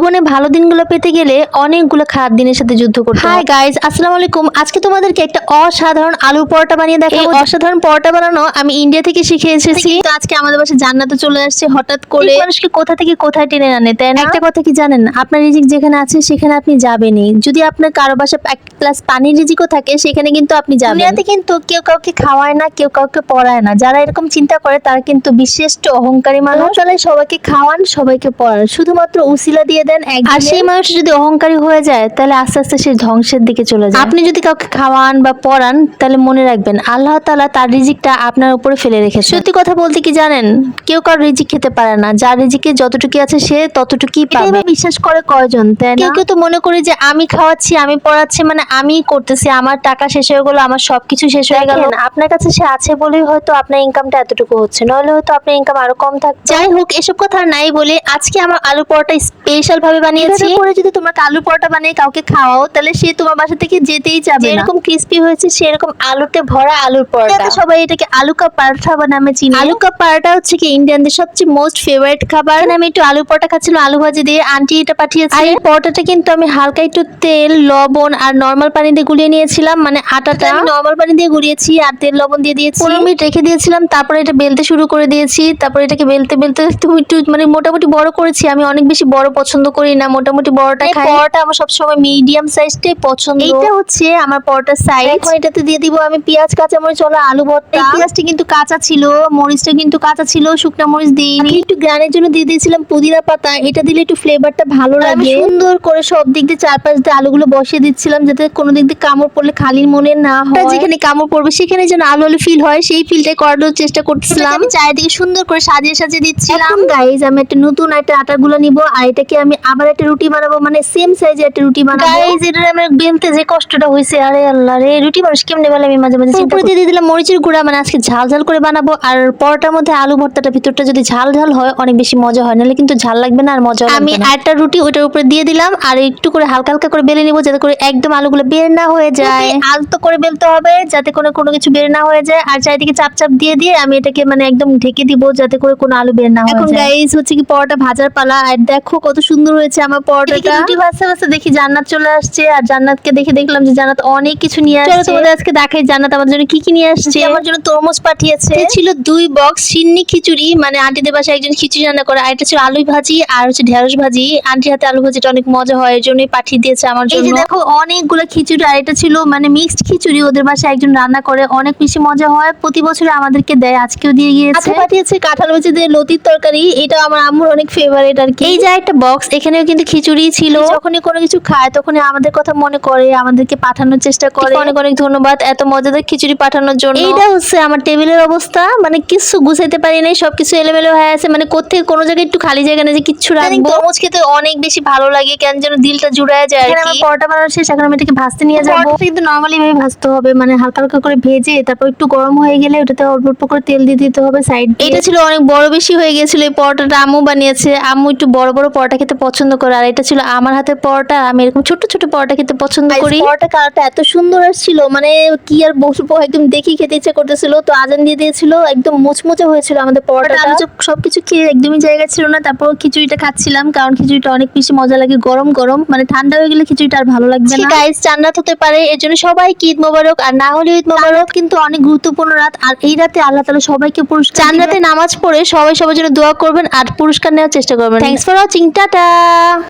জীবনে ভালো দিনগুলো পেতে গেলে অনেকগুলো খারাপ দিনের সাথে যুদ্ধ করতে হাই গাইজ আসসালামু আলাইকুম। আজকে তোমাদেরকে একটা অসাধারণ আলু পরোটা বানিয়ে দেখাবো। অসাধারণ পরোটা বানানো আমি ইন্ডিয়া থেকে শিখে এসেছি। তো আজকে আমাদের বাসায় জান্নাতে চলে আসছে হঠাৎ করে মানুষকে কোথা থেকে কোথায় টেনে আনে তাই একটা কথা কি জানেন? আপনার রিজিক যেখানে আছে সেখানে আপনি যাবেনই। যদি আপনার কারও বাসায় এক গ্লাস পানির রিজিকও থাকে সেখানে কিন্তু আপনি যাবেন। দুনিয়াতে কিন্তু কেউ কাউকে খাওয়ায় না কেউ কাউকে পড়ায় না। যারা এরকম চিন্তা করে তারা কিন্তু বিশিষ্ট অহংকারী মানুষ। সবাইকে খাওয়ান সবাইকে পড়ান। শুধুমাত্র উসিলা দিয়ে দেন আর সেই মানুষ যদি অহংকারী হয়ে যায় তাহলে আস্তে আস্তে সে ধ্বংসের দিকে চলে যায়। আপনি যদি কাউকে খাওয়ান বা পড়ান তাহলে মনে রাখবেন আল্লাহ তালা তার রিজিকটা আপনার উপরে ফেলে রেখেছে সত্যি কথা বলতে কি জানেন? কেউ কারও রিজিক খেতে পারে না। যার রিজিকে যতটুকু আছে সে ততটুকুই পাবে। বিশ্বাস করে কয়জন তাই না? কেউ কেউ তো মনে করি যে আমি খাওয়াচ্ছি আমি পড়াচ্ছি মানে আমিই করতেছি আমার টাকা শেষ হয়ে গেলো আমার সবকিছু শেষ হয়ে গেল। আপনার কাছে সে আছে বলেই হয়তো আপনার ইনকামটা এতটুকু হচ্ছে। নইলে হয়তো আপনার ইনকাম আরও কম থাকবে যাই হোক এসব কথা নাই বলে আজকে আমার আলু পরোটা স্পেশাল ভাবে বানিয়েছি। করে যদি তোমার আলু পরোটা বানিয়ে কাউকে খাওয়াও তাহলে সে তোমার বাসা থেকে যেতেই যাবে এরকম ক্রিস্পি হয়েছে সেরকম আলুতে ভরা আলুর পরোটা। সবাই এটাকে আলু কা পরোটা বা নামে চিনি। আলু কা পরোটা হচ্ছে কি ইন্ডিয়ানদের সবচেয়ে মোস্ট ফেভারিট খাবার। আমি একটু আলু পরোটা খাচ্ছিলাম আলু ভাজি দিয়ে আন্টি এটা পাঠিয়েছে। আর এই পরোটাটা কিন্তু আমি হালকা একটু তেল লবণ আর নর্মাল পানি দিয়ে গুলিয়ে নিয়েছিলাম মানে আটাটা। আমি নর্মাল পানি দিয়ে গুলিয়েছি আর তেল লবণ দিয়ে দিয়েছি। পনেরো মিনিট রেখে দিয়েছিলাম তারপরে এটা বেলতে শুরু করে দিয়েছি। তারপরে এটাকে বেলতে বেলতে তুমি একটু মানে মোটামুটি বড় করেছি আমি অনেক বেশি বড় পছন্দ করি না মোটামুটি বড়টা খাই। পরোটা আমার সবসময় মিডিয়াম সাইজটাই পছন্দ। এইটা হচ্ছে আমার পরোটার সাইজ এখন এটাতে দিয়ে দিব আমি পেঁয়াজ কাঁচামরিচ ওলা আলু ভর্তা। এই পেঁয়াজটা কিন্তু কাঁচা ছিল মরিচটা কিন্তু কাঁচা ছিল শুকনো মরিচ দিইনি। একটু গ্রানের জন্য দিয়ে দিয়েছিলাম পুদিনা পাতা এটা দিলে একটু ফ্লেভারটা ভালো লাগে। সুন্দর করে সব দিক দিয়ে চারপাশ দিয়ে আলুগুলো বসিয়ে দিচ্ছিলাম যাতে কোনো দিক দিয়ে কামড় পড়লে খালি মনে না হয়। যেখানে কামড় পড়বে সেখানে যেন আলু আলু ফিল হয় সেই ফিলটাই করানোর চেষ্টা করছিলাম আমি চারিদিকে সুন্দর করে সাজিয়ে সাজিয়ে দিচ্ছিলাম। গাইজ আমি একটা নতুন একটা আটাগুলো নিব আর এটাকে আমি আবার একটা রুটি বানাবো মানে সেম সাইজের একটা রুটি বানাবো। গাইজ এটা আমার বেলতে যে কষ্টটা হয়েছে আরে আল্লাহ রে রুটি মানুষ কেমনে বলে আমি মাঝে মাঝে চিন্তা দিয়ে দিলাম মরিচের গুঁড়া মানে আজকে ঝাল ঝাল করে বানাবো আর পরোটার মধ্যে আলু ভর্তাটা ভিতরটা যদি ঝাল ঝাল হয় অনেক বেশি মজা হয় নাহলে কিন্তু ঝাল লাগবে না আর মজা আমি একটা রুটি ওটার উপরে দিয়ে দিলাম আর একটু করে হালকা হালকা করে বেলে নিব যাতে করে একদম আলুগুলো বের না হয়ে যায়। আলতো করে বেলতে হবে যাতে কোনো কোনো কিছু বের না হয়ে যায় আর চারিদিকে চাপ চাপ দিয়ে দিয়ে আমি এটাকে মানে একদম ঢেকে দিব যাতে করে কোনো আলু বের না হয় এখন গাইস হচ্ছে কি পরোটা ভাজার পালা আর দেখো কত সুন্দর হয়েছে আমার পরোটাটা। রুটি ভাজতে ভাজতে দেখি জান্নাত চলে আসছে আর জান্নাতকে দেখে দেখলাম যে জান্নাত অনেক কিছু নিয়ে আসছে। চলো তোমাদের আজকে দেখাই জান্নাত আমার জন্য কি কি নিয়ে আসছে। আমার জন্য তরমুজ পাঠিয়েছে। ছিল দুই বক্স সিন্নি খিচুড়ি মানে আন্টিদের বাসায় একজন খিচুড়ি রান্না করে আর এটা ছিল আলু ভাজি আর হচ্ছে ঢেঁড়স ভাজি। আন্টির হাতে আলু ভাজিটা অনেক মজা হয় এর জন্যই পাঠিয়ে দিয়েছে আমার জন্য এই যে দেখো অনেকগুলো খিচুড়ি আর এটা ছিল মানে মিক্সড খিচুড়ি ওদের বাসায় একজন রান্না করে অনেক বেশি মজা হয়। প্রতি বছর আমাদেরকে দেয় আজকেও দিয়ে গিয়েছে। আজকে পাঠিয়েছে কাঁঠাল ভাজি দিয়ে লতির তরকারি এটা আমার আম্মুর অনেক ফেভারিট আর কি। এই যে একটা বক্স এখানেও কিন্তু খিচুড়ি ছিল। যখনই কোনো কিছু খায় তখনই আমাদের কথা মনে করে আমাদেরকে পাঠানোর চেষ্টা করে। অনেক অনেক ধন্যবাদ এত মজাদার খিচুড়ি পাঠানোর জন্য। এইটা হচ্ছে আমার টেবিলের অবস্থা মানে কিছু গুছাইতে পারি নাই সবকিছু এলোমেলো হয়ে আছে মানে কোথায় কোনো জায়গায় একটু খালি জায়গা নেই যে কিচ্ছু রাখব। তরমুজ খেতে অনেক বেশি ভালো লাগে কেন যেন দিলটা জুড়ায় যায় আর কি। পরোটা বানানো শেষ এখন আমি এটাকে ভাজতে নিয়ে যাব। পরোটা কিন্তু নরমালি ভাবে ভাজতে হবে মানে হালকা হালকা করে ভেজে তারপর একটু গরম হয়ে গেলে ওটাতে অল্প অল্প করে তেল দিয়ে দিতে হবে সাইড এটা ছিল অনেক বড় বেশি হয়ে গেছিল এই পরোটাটা আম্মু বানিয়েছে। আম্মু একটু বড় বড় পরোটা খেতে পছন্দ করে আর এটা ছিল আমার হাতের পরোটা আমি এরকম ছোট ছোট পরোটা খেতে পছন্দ করি। পরোটা কালারটা এত সুন্দর আসছিল মানে কি আর বসবো একদম দেখি খেতে ইচ্ছে করতেছিল তো আজান দিয়ে দিয়েছিল একদম মুচমুচে হয়েছিল আমাদের পরোটা চপ সবকিছু খেয়ে একদমই জায়গা ছিল না তারপর খিচুড়িটা খাচ্ছিলাম কারণ খিচুড়িটা অনেক বেশি মজা লাগে গরম গরম মানে ঠান্ডা হয়ে গেলে খিচুড়িটা আর ভালো লাগবে না। গাইস চান্নাত হতে পারে এর জন্য সবাই ঈদ মোবারক আর না হলে ঈদ মোবারক কিন্তু অনেক গুরুত্বপূর্ণ রাত আর এই রাতে আল্লাহ তাআলা সবাইকে পুরস্কার চান্নাতে নামাজ পড়ে সবাই সবার জন্য দোয়া করবেন আর পুরস্কার নেওয়ার চেষ্টা করবেন। Thanks for watching tata! 안녕.